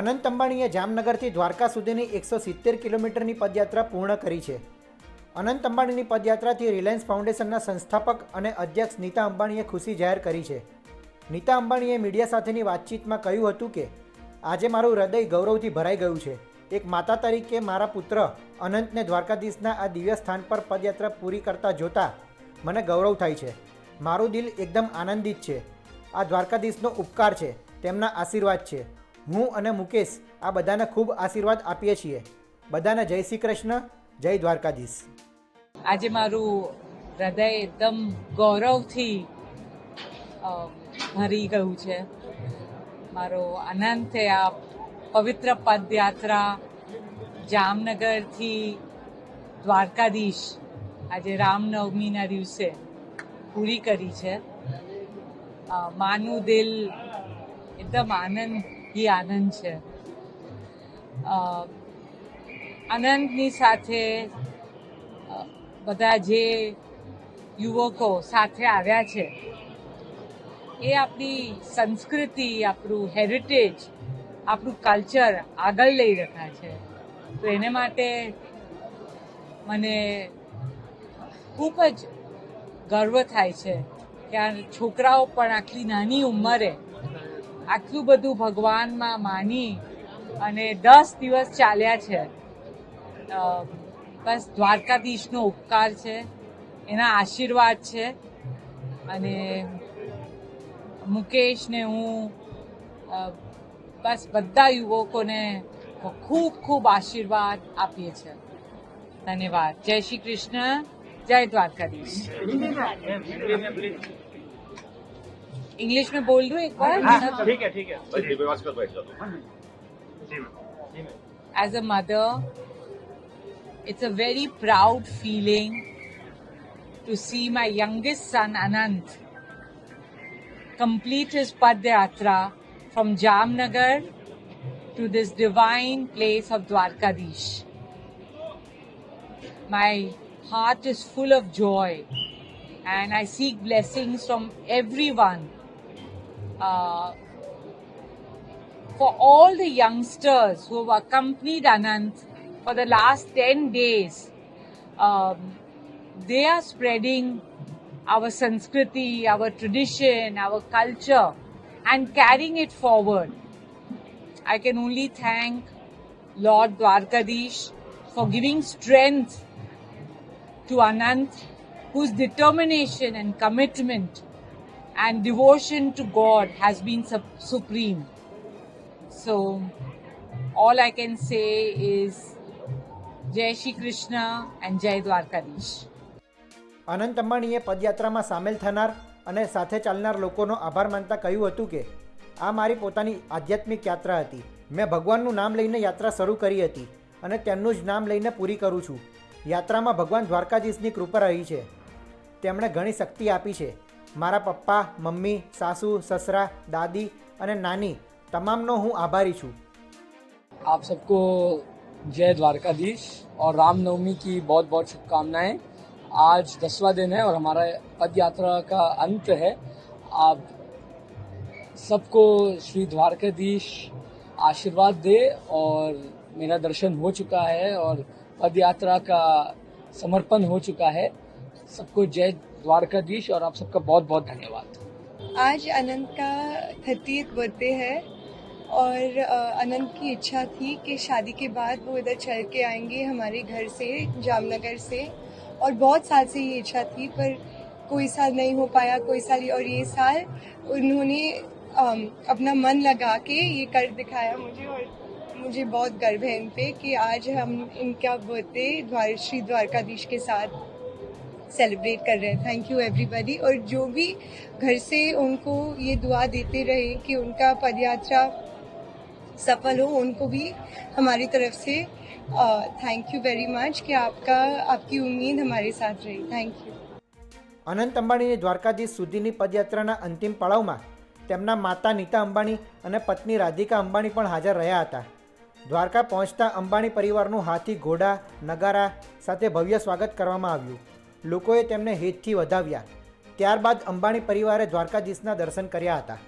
અનંત અંબાણીએ જામનગરથી દ્વારકા સુધીની એકસો સિત્તેર કિલોમીટરની પદયાત્રા પૂર્ણ કરી છે. અનંત અંબાણીની પદયાત્રાથી રિલાયન્સ ફાઉન્ડેશનના સંસ્થાપક અને અધ્યક્ષ નીતા અંબાણીએ ખુશી જાહેર કરી છે. નીતા અંબાણીએ મીડિયા સાથેની વાતચીતમાં કહ્યું હતું કે, આજે મારું હૃદય ગૌરવથી ભરાઈ ગયું છે. એક માતા તરીકે મારા પુત્ર અનંતને દ્વારકાધીશના આ દિવ્ય સ્થાન પર પદયાત્રા પૂરી કરતા જોતા મને ગૌરવ થાય છે. મારું દિલ એકદમ આનંદિત છે. આ દ્વારકાધીશનો ઉપકાર છે. તેમના આશીર્વાદ છે. હું અને મુકેશ આ બધાને ખૂબ આશીર્વાદ આપીએ છીએ. બધાને જય શ્રી કૃષ્ણ, જય દ્વારકાધીશ. આજે મારું હૃદય એકદમ ગૌરવથી ભરી ગયું છે. મારો આનંદ છે આ પવિત્ર પદયાત્રા જામનગરથી દ્વારકાધીશ આજે રામનવમીના દિવસે પૂરી કરી છે. માનું દિલ એકદમ આનંદ ही આનંદ છે. આનંદની સાથે બધા જે યુવકો સાથે આવ્યા છે, એ આપણી સંસ્કૃતિ, આપણું હેરિટેજ આપણું કલ્ચર આગળ લઈ રહ્યા છે. તો એને માટે મને ખૂબ જ ગર્વ થાય છે કે આ છોકરાઓ પણ આટલી નાની ઉંમરે આટલું બધું ભગવાનમાં માની અને દસ દિવસ ચાલ્યા છે. બસ દ્વારકાધીશનો ઉપકાર છે, એના આશીર્વાદ છે અને મુકેશને હું બસ બધા યુવકોને ખૂબ ખૂબ આશીર્વાદ આપીએ છીએ. ધન્યવાદ. જય શ્રી કૃષ્ણ. જય દ્વારકાધીશ. इंग्लिश में बोल दूं एक बार ठीक है ठीक है बस दिव्यवास का बैठ जाओ जी ma'am ji ma'am as a mother, it's a very proud feeling to see my youngest son Anant complete his Padyatra from Jamnagar to this divine place of Dwarkadish. My heart is full of joy and I seek blessings from everyone. uh, for all the youngsters who have accompanied Anant for the last 10 days, um, they are spreading our Sanskriti, our tradition, our culture, and carrying it forward. I can only thank Lord Dwarkadish for giving strength to Anant, whose determination and commitment and devotion to God has been sup- supreme. So, all I can say is Jai Shri Krishna and Jai Dwarkadish. Anant અંબાણીએ પદયાત્રામાં સામેલ થનાર અને સાથે ચાલનાર લોકોનો આભાર માનતા કહ્યું હતું કે આ મારી પોતાની આધ્યાત્મિક યાત્રા હતી મેં ભગવાનનું નામ લઈને યાત્રા શરૂ કરી હતી અને તેમનું જ નામ લઈને પૂરી કરું છું યાત્રામાં ભગવાન દ્વારકાધીશની કૃપા રહી છે તેમણે ઘણી શક્તિ આપી છે મારા પપ્પા મમ્મી સાસુ સસરા દાદી અને નાની તમામનો હું આભારી છું आप सबको जय द्वारकाधीश और रामनवमी की बहुत बहुत शुभकामनाएं आज दसवां दिन है और हमारा पद यात्रा का अंत है आप सबको श्री द्वारकाधीश आशीर्वाद दे और मेरा दर्शन हो चुका है और पद यात्रा का समर्पण हो चुका है सबको जय द्वारकाधीश और आप सबका बहुत बहुत धन्यवाद। आज अनंत का थर्टीथ बर्थडे है और अनंत की इच्छा थी कि शादी के बाद वो इधर चल के आएँगे हमारे घर से, जामनगर से। और बहुत साल से ये इच्छा थी, पर कोई साल नहीं हो पाया, कोई साल और ये साल उन्होंने अपना मन लगा के ये कर दिखाया मुझे और मुझे बहुत गर्व है इन पे कि आज हम इनका बर्थडे द्वार, श्री द्वारकाधीश के साथ सेलिब्रेट कर रहे हैं थैंक यू एवरीबॉडी और जो भी घर से उनको ये दुआ देते रहे कि उनका पदयात्रा सफल हो उनको भी हमारी तरफ से थैंक यू वेरी मच कि आपका आपकी उम्मीद हमारे साथ रही थैंक यू અનંત અંબાણીની દ્વારકાધીશ સુધીની પદયાત્રાના અંતિમ પડાવમાં તેમના માતા નીતા અંબાણી અને પત્ની રાધિકા અંબાણી પણ હાજર રહ્યા હતા દ્વારકા પહોંચતા અંબાણી પરિવારનું હાથી ઘોડા નગારા સાથે ભવ્ય સ્વાગત કરવામાં આવ્યું લોકોએ તેમને હેતથી વધાવ્યા. ત્યારબાદ અંબાણી પરિવારે દ્વારકાધીશના દર્શન કર્યા હતા.